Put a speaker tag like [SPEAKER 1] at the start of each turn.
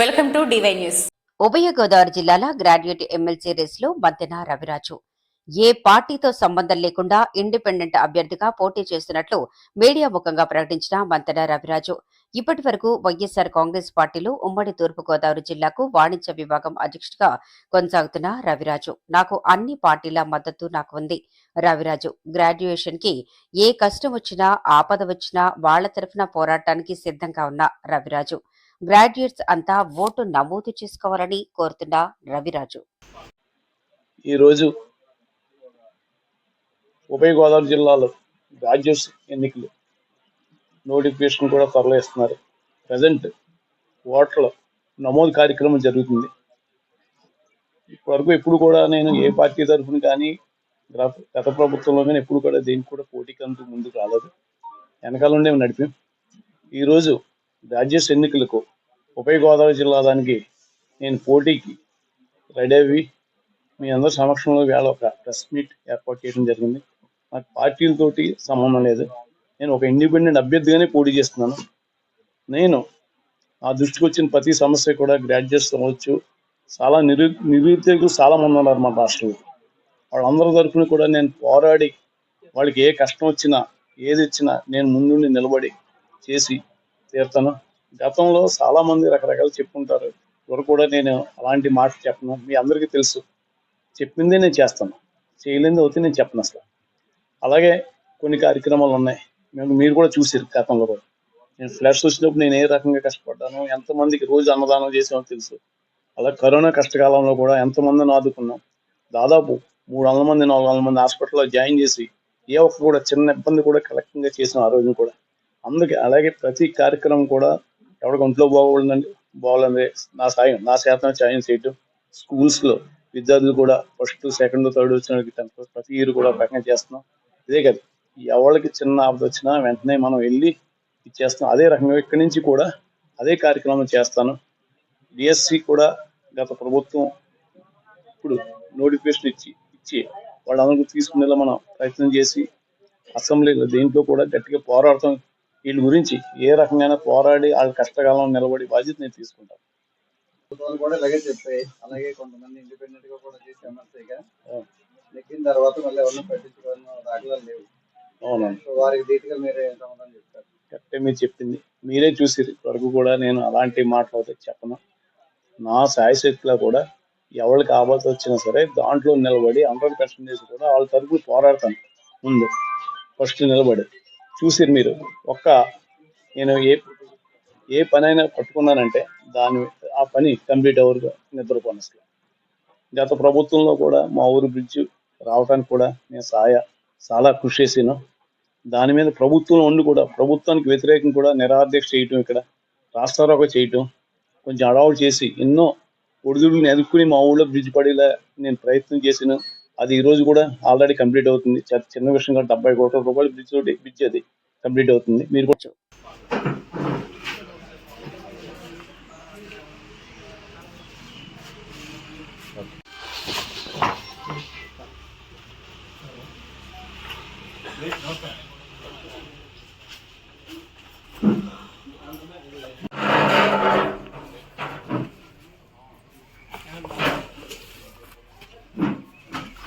[SPEAKER 1] Welcome to DY news.
[SPEAKER 2] ఉభయ గోదావరి జిల్లాల graduate MLC రేసులో మద్దెన రవిరాజు. ఏ పార్టీతో సంబంధం లేకుండా ఇండిపెండెంట్ అభ్యర్థిగా పోటీ చేస్తున్నట్లు మీడియా ముఖంగా ప్రకటించిన మంతెన రవిరాజు. ఇప్పటి వరకు వైఎస్సార్ కాంగ్రెస్ పార్టీలో ఉమ్మడి తూర్పుగోదావరి జిల్లాకు వాణిజ్య విభాగం అధ్యక్షుడిగా కొనసాగుతున్న రవిరాజు. నాకు అన్ని పార్టీల మద్దతు నాకు ఉంది. రవిరాజు గ్రాడ్యుయేషన్కి ఏ కష్టం వచ్చినా ఆపద వచ్చినా వాళ్ళ తరఫున పోరాటానికి సిద్ధంగా ఉన్న రవిరాజు. గ్రాడ్యుయేట్స్ అంతా ఓటు నమోదు చేసుకోవాలని కోరుతున్న రవిరాజు.
[SPEAKER 3] ఈరోజు ఉభయ గోదావరి జిల్లాలో గ్రాడ్యుయేట్స్ ఎన్నికలు నోటిఫికేషన్ కూడా త్వరలో ఇస్తున్నారు. ప్రజెంట్ ఓట్ల నమోదు కార్యక్రమం జరుగుతుంది. ఇప్పటివరకు ఎప్పుడు కూడా నేను ఏ పార్టీ తరఫున కానీ గత- గత ప్రభుత్వంలో కానీ ఎప్పుడు కూడా దేనికి కూడా పోటీకి అంటూ ముందుకు రాలేదు. వెనకాల నుండే నడిపాం. ఈరోజు రాజ్యసభ ఎన్నికలకు ఉభయ గోదావరి జిల్లా దానికి నేను పోటీకి రెడీ మీ అందరి సమక్షంలో వేళ ఒక ప్రెస్ మీట్ ఏర్పాటు చేయడం జరిగింది. నాకు పార్టీలతోటి సంబంధం లేదు. నేను ఒక ఇండిపెండెంట్ అభ్యర్థిగానే పోటీ చేస్తున్నాను. నేను నా దృష్టికి వచ్చిన ప్రతి సమస్య కూడా గ్రాడ్యుయేట్స్ అవ్వచ్చు చాలా నిరు నిరుద్యోగులు చాలా మంది ఉన్నారు మన రాష్ట్రంలో. వాళ్ళందరి తరఫున కూడా నేను పోరాడి వాళ్ళకి ఏ కష్టం వచ్చినా ఏది ఇచ్చినా నేను ముందుండి నిలబడి చేసి తీరుతాను. గతంలో చాలా మంది రకరకాలు చెప్పుకుంటారు ఎవరు కూడా నేను అలాంటి మాట చెప్పను. మీ అందరికీ తెలుసు. చెప్పిందే నేను చేస్తాను. చేయలేనిది అవుతే నేను చెప్పను అసలు. అలాగే కొన్ని కార్యక్రమాలు ఉన్నాయి. మేము మీరు కూడా చూసారు గతంలో కూడా. నేను ఫ్లాష్ వచ్చినప్పుడు నేను ఏ రకంగా కష్టపడ్డాను ఎంతమందికి రోజు అన్నదానం చేసామో తెలుసు. అలా కరోనా కష్టకాలంలో కూడా ఎంతమందిని ఆదుకున్నాం. దాదాపు మూడు వందల మంది నాలుగు వందల మంది హాస్పిటల్లో జాయిన్ చేసి ఏ ఒక్క కూడా చిన్న ఇబ్బంది కూడా కలెక్టింగ్గా చేసిన ఆ రోజున కూడా. అందుకే అలాగే ప్రతి కార్యక్రమం కూడా ఎవరికి ఒంట్లో బాగోలేదండి బాగుంది నా సాయం నా శాతం సాయం చేయటం స్కూల్స్లో విద్యార్థులు కూడా ఫస్ట్ సెకండ్ థర్డ్ వచ్చిన వాళ్ళకి టెన్త్ ప్రతి ఇయర్ కూడా ప్రకటన చేస్తున్నాం. ఇదే కదా ఎవరికి చిన్న ఆపద వచ్చినా వెంటనే మనం వెళ్ళి ఇచ్చేస్తాం అదే రకంగా ఇక్కడి నుంచి కూడా అదే కార్యక్రమం చేస్తాను. డిఎస్సి కూడా గత ప్రభుత్వం ఇప్పుడు నోటిఫికేషన్ ఇచ్చి ఇచ్చి వాళ్ళందరికీ తీసుకునేలా మనం ప్రయత్నం చేసి అసెంబ్లీలో దేంట్లో కూడా గట్టిగా పోరాడతాం. వీళ్ళ గురించి ఏ రకంగా పోరాడి వాళ్ళ కష్టకాలంలో నిలబడి బాధ్యత నేను తీసుకుంటాను.
[SPEAKER 4] కూడా ఇలాగే చెప్పాయి అలాగే కొంతమంది ఇండిపెండెంట్గా కూడా చేసి ఎమ్మెల్సీగా తర్వాత మళ్ళీ ఎవరిని పట్టించుకోవాలని దాఖలాలు లేవు.
[SPEAKER 3] అవునండి
[SPEAKER 4] సో వారికి ధీటుగా మీరు సమాధానం చెప్తారు?
[SPEAKER 3] కరెక్టే మీరు చెప్పింది. మీరే చూసిరు వరకు కూడా నేను అలాంటి మాటలు అయితే చెప్పను. నా శాయశక్తిలో కూడా ఎవరికి ఆపద వచ్చినా సరే దాంట్లో నిలబడి హండ్రెడ్ పర్సెంటేజ్ కూడా వాళ్ళ తరపు పోరాడతాను. ముందు ఫస్ట్ నిలబడి. చూసిరు మీరు. ఒక్క నేను ఏ ఏ పని అయినా పట్టుకున్నానంటే దాని ఆ పని కంప్లీట్ అవర్గా నిద్రపోను అసలు గత ప్రభుత్వంలో కూడా మా ఊరు బ్రిడ్జ్ రావడానికి కూడా నేను సాయ చాలా కృషి చేసాను. దాని మీద ప్రభుత్వం ఉండి కూడా ప్రభుత్వానికి వ్యతిరేకం కూడా నిరాధ్యక్ష చేయటం ఇక్కడ రాష్ట్రారోక చేయటం కొంచెం అడవులు చేసి ఎన్నో ఒడిదుడుని ఎదుర్కొని మా ఊళ్ళో బ్రిడ్జ్ పడేలా నేను ప్రయత్నం చేసాను. అది ఈ రోజు కూడా ఆల్రెడీ కంప్లీట్ అవుతుంది. చిన్న విషయం కాదు డెబ్బై కోట్ల రూపాయలు బ్రిడ్జ్ తోటి బ్రిడ్జ్ అది కంప్లీట్ అవుతుంది. మీరు కూడా